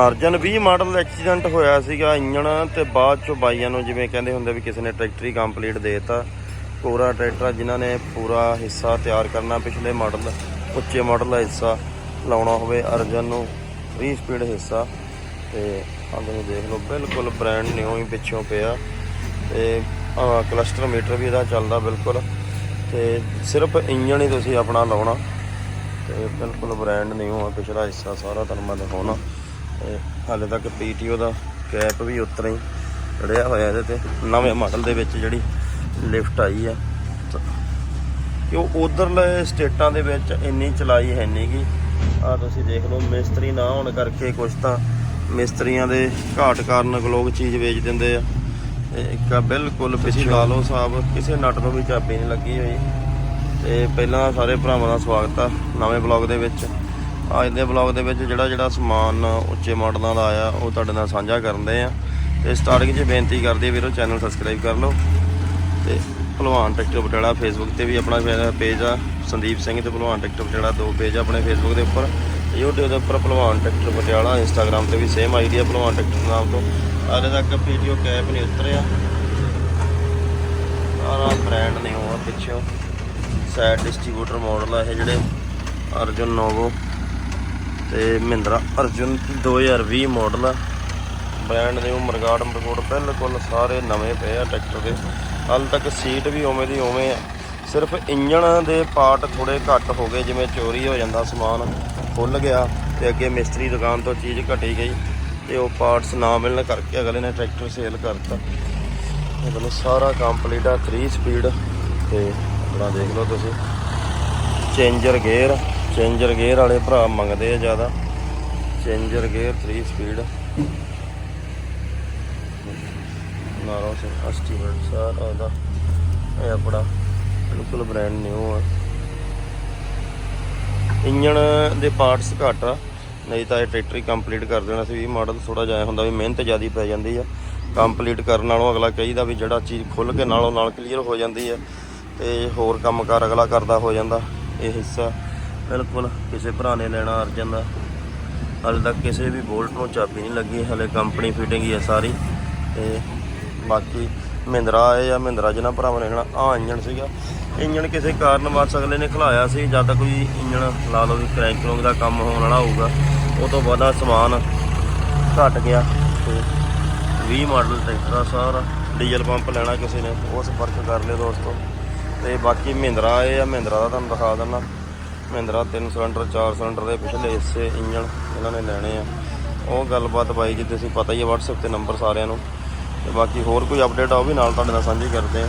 Arjan 20 model accident ਹੋਇਆ ਸੀਗਾ engine ਤੇ ਬਾਅਦ 'ਚੋਂ ਬਾਈਆਂ ਨੂੰ ਜਿਵੇਂ ਕਹਿੰਦੇ ਹੁੰਦੇ ਵੀ ਕਿਸੇ ਨੇ ਟਰੈਕਟਰੀ ਕੰਪਲੀਟ ਦੇਤਾ। ਪੂਰਾ ਟਰੈਕਟਰ ਜਿਨ੍ਹਾਂ ਨੇ ਪੂਰਾ ਹਿੱਸਾ ਤਿਆਰ ਕਰਨਾ ਪਿਛਲੇ ਮਾਡਲ, ਉੱਚੇ ਮਾਡਲ ਦਾ ਹਿੱਸਾ ਲਾਉਣਾ ਹੋਵੇ, ਅਰਜਨ ਨੂੰ 20 ਸਪੀਡ ਹਿੱਸਾ। ਤੇ ਆਹ ਤੁਸੀਂ ਦੇਖ ਲਓ, ਬਿਲਕੁਲ ਬ੍ਰਾਂਡ ਨਿਊ ਹੀ ਪਿੱਛੋਂ ਪਿਆ। ਤੇ ਆਹ ਕਲਸਟਰ ਮੀਟਰ ਵੀ ਇਹਦਾ ਚੱਲਦਾ ਬਿਲਕੁਲ। ਤੇ ਸਿਰਫ ਇੰਜਣ ਹੀ ਤੁਸੀਂ ਆਪਣਾ ਲਾਉਣਾ। ਤੇ ਬਿਲਕੁਲ ਬ੍ਰਾਂਡ ਨਿਊ ਆ, ਪਿਛਲਾ ਹਿੱਸਾ ਸਾਰਾ ਤੁਹਾਨੂੰ ਮੈਂ ਦਿਖਾਉਣਾ। ਤੇ ਹਾਲੇ ਤੱਕ ਪੀਟੀਓ ਦਾ ਕੈਪ ਵੀ ਉਤਰਾ ਹੀ ਚੜਿਆ ਹੋਇਆ ਇਹਦੇ ਤੇ। ਨਵੇਂ ਮਾਡਲ ਦੇ ਵਿੱਚ ਜਿਹੜੀ ਲਿਫਟ ਆਈ ਆ। ਕਿ ਉਹ ਉਧਰਲੇ ਸਟੇਟਾਂ ਦੇ ਵਿੱਚ ਇੰਨੀ ਚਲਾਈ ਹੈ ਨਹੀਂਗੀ ਆ ਤੁਸੀਂ ਦੇਖ ਲਓ ਮਿਸਤਰੀ ਨਾ ਹੋਣ ਕਰਕੇ ਕੁਝ ਤਾਂ ਮਿਸਤਰੀਆਂ ਦੇ ਘਾਟ ਕਾਰਨ ਲੋਕ ਚੀਜ਼ ਵੇਚ ਦਿੰਦੇ ਆ। ਇੱਕ ਬਿਲਕੁਲ ਪਿੱਛੇ ਲਾ ਲਓ ਸਾਹਿਬ ਕਿਸੇ ਨਟ ਨੂੰ ਵੀ ਚਾਬੀ ਨਹੀਂ ਲੱਗੀ ਹੋਈ। ਤੇ ਪਹਿਲਾਂ ਸਾਰੇ ਭਰਾਵਾਂ ਦਾ ਸਵਾਗਤ ਆ ਨਵੇਂ ਬਲੌਗ ਦੇ ਵਿੱਚ। ਅੱਜ ਦੇ ਬਲੌਗ ਦੇ ਵਿੱਚ ਜਿਹੜਾ ਜਿਹੜਾ ਸਮਾਨ ਉੱਚੇ ਮਾਡਲਾਂ ਦਾ ਆਇਆ, ਉਹ ਤੁਹਾਡੇ ਨਾਲ ਸਾਂਝਾ ਕਰਦੇ ਆ। ਤੇ ਸਟਾਰਟਿੰਗ 'ਚ ਬੇਨਤੀ ਕਰਦੇ ਆ ਵੀਰੋ ਚੈਨਲ ਸਬਸਕ੍ਰਾਈਬ ਕਰ ਲਓ। ਤੇ ਭਲਵਾਨ ਟਰੈਕਟਰ ਪਟਿਆਲਾ ਫੇਸਬੁੱਕ ਤੇ ਵੀ ਆਪਣਾ ਪੇਜ ਆ, ਸੰਦੀਪ ਸਿੰਘ ਤੇ ਭਲਵਾਨ ਟਰੈਕਟਰ ਪਟਿਆਲਾ ਦੋ ਪੇਜ ਆ ਆਪਣੇ ਫੇਸਬੁੱਕ ਦੇ ਉੱਪਰ। YouTube ਦੇ ਉੱਪਰ ਭਲਵਾਨ ਟਰੈਕਟਰ ਪਟਿਆਲਾ Instagram ਤੇ ਵੀ ਸੇਮ ਆਈਡੀ ਆ ਭਲਵਾਨ ਟਰੈਕਟਰ ਨਾਮ ਤੋਂ। ਅਜੇ ਤੱਕ ਵੀਡੀਓ ਕੈਪ ਨਹੀਂ ਉਤਰਿਆ। ਸਾਰਾ ਬ੍ਰਾਂਡ ਨਹੀਂ ਹੋਆ ਪਿੱਛੋਂ। ਸਾਈਡ ਡਿਸਟ੍ਰੀਬਿਊਟਰ ਮਾਡਲ ਆ ਇਹ ਜਿਹੜੇ ਅਰਜੁਨ ਨੋਵੋ ਤੇ ਮਹਿੰਦਰਾ ਅਰਜੁਨ 2020 ਮਾਡਲ ਆ। ਬ੍ਰਾਂਡ ਨਿਊ ਮਰਗਾੜ ਮਰਗੋੜ ਬਿਲਕੁਲ ਸਾਰੇ ਨਵੇਂ ਪਏ ਆ ਟਰੈਕਟਰ ਦੇ। ਹਾਲ ਤੱਕ ਸੀਟ ਵੀ ਉਵੇਂ ਦੀ ਉਵੇਂ ਆ। ਸਿਰਫ ਇੰਜਣ ਦੇ ਪਾਰਟ ਥੋੜੇ ਘੱਟ ਹੋ ਗਏ, ਜਿਵੇਂ ਚੋਰੀ ਹੋ ਜਾਂਦਾ ਸਮਾਨ ਖੁੱਲ ਗਿਆ ਤੇ ਅੱਗੇ ਮਿਸਤਰੀ ਦੁਕਾਨ ਤੋਂ ਚੀਜ਼ ਘਟੀ ਗਈ ਤੇ ਉਹ ਪਾਰਟਸ ਨਾ ਮਿਲਣ ਕਰਕੇ ਅਗਲੇ ਨੇ ਟਰੈਕਟਰ ਸੇਲ ਕਰਤਾ। ਇਹ ਤੁਹਾਨੂੰ ਸਾਰਾ ਕੰਪਲੀਟ ਆ 3 ਸਪੀਡ ਤੇ ਆਪਣਾ ਦੇਖ ਲਓ ਤੁਸੀਂ। ਚੇਂਜਰ ਗੇਅਰ ਚੇਂਜਰ ਗੇਅਰ ਵਾਲੇ ਭਰਾ ਮੰਗਦੇ ਆ ਜ਼ਿਆਦਾ। ਚੇਂਜਰ ਗੇਅਰ 3 ਸਪੀਡ ਨਾਰੋ ਸੇ ਐਸਟੀਮੇਟ ਸਾਰਾ ਉਹਦਾ। ਇਹ ਆਪਣਾ ਬਿਲਕੁਲ ਬ੍ਰਾਂਡ ਨਿਊ ਆ। ਇੰਜਣ ਦੇ ਪਾਰਟਸ ਘੱਟ ਆ। ਨਹੀਂ ਤਾਂ ਇਹ ਟਰੈਕਟਰ ਹੀ ਕੰਪਲੀਟ ਕਰ ਦੇਣਾ ਸੀ। ਵੀ ਮਾਡਲ ਥੋੜਾ ਜਿਹਾ ਹੁੰਦਾ ਵੀ ਮਿਹਨਤ ਜ਼ਿਆਦੀ ਪੈ ਜਾਂਦੀ ਆ। ਕੰਪਲੀਟ ਕਰਨ ਨਾਲੋਂ ਅਗਲਾ ਕਹੀਦਾ ਵੀ ਜਿਹੜਾ ਚੀਜ਼ ਖੁੱਲ ਕੇ ਨਾਲੋਂ ਨਾਲ ਕਲੀਅਰ ਹੋ ਜਾਂਦੀ ਹੈ ਤੇ ਹੋਰ ਕੰਮਕਾਰ ਅਗਲਾ ਕਰਦਾ ਹੋ ਜਾਂਦਾ। ਇਹ ਹਿੱਸਾ ਬਿਲਕੁਲ ਕਿਸੇ ਭਰਾ ਨੇ ਲੈਣਾ ਅਰਜਨ। ਦਾ ਹਾਲੇ ਤੱਕ ਕਿਸੇ ਵੀ ਬੋਲਟ ਨੂੰ ਚਾਬੀ ਨਹੀਂ ਲੱਗੀ, ਹਲੇ ਕੰਪਨੀ ਫਿਟਿੰਗ ਹੀ ਹੈ ਸਾਰੀ। ਤੇ ਬਾਕੀ ਮਹਿੰਦਰਾ ਆਏ ਆ, ਮਹਿੰਦਰਾ ਜਿਹਨਾਂ ਭਰਾਵਾਂ ਨੇ ਲੈਣਾ ਆ ਇੰਜਣ ਸੀਗਾ। ਇੰਜਣ ਕਿਸੇ ਕਾਰਨ ਵਾਸ ਅਗਲੇ ਨੇ ਖਲਾਇਆ ਸੀ, ਜਦ ਤੱਕ ਕੋਈ ਇੰਜਣ ਲਾ ਲਓ ਵੀ ਕ੍ਰੈਂਕ ਕਰੋਂਗ ਦਾ ਕੰਮ ਹੋਣ ਵਾਲਾ ਹੋਊਗਾ, ਉਹ ਤੋਂ ਬਾਅਦ ਸਮਾਨ ਘਟ ਗਿਆ। ਤੇ 20 ਮਾਡਲ ਟਰੈਕਟਰ ਆ, ਸਾਰਾ ਡੀਜ਼ਲ ਪੰਪ ਲੈਣਾ ਕਿਸੇ ਨੇ, ਉਹ ਸੰਪਰਕ ਕਰ ਲਿਓ ਦੋਸਤੋ। ਤੇ ਬਾਕੀ ਮਹਿੰਦਰਾ ਆਏ ਆ, ਮਹਿੰਦਰਾ ਦਾ ਤੁਹਾਨੂੰ ਦਿਖਾ ਦਿੰਦਾ। ਮਹਿੰਦਰਾ 3 ਸਿਲੰਡਰ 4 ਸਿਲੰਡਰ ਦੇ ਪਿਛਲੇ ਹਿੱਸੇ ਇੰਜਣ ਇਹਨਾਂ ਨੇ ਲੈਣੇ ਆ। ਉਹ ਗੱਲਬਾਤ ਬਾਈ ਜੀ, ਤੁਸੀਂ ਪਤਾ ਹੀ ਹੈ WhatsApp ਤੇ ਨੰਬਰ ਸਾਰਿਆਂ ਨੂੰ। ਤੇ ਬਾਕੀ ਹੋਰ ਕੋਈ ਅਪਡੇਟ ਆ, ਉਹ ਵੀ ਨਾਲ ਤੁਹਾਡੇ ਨਾਲ ਸਾਂਝੀ ਕਰਦੇ ਆ।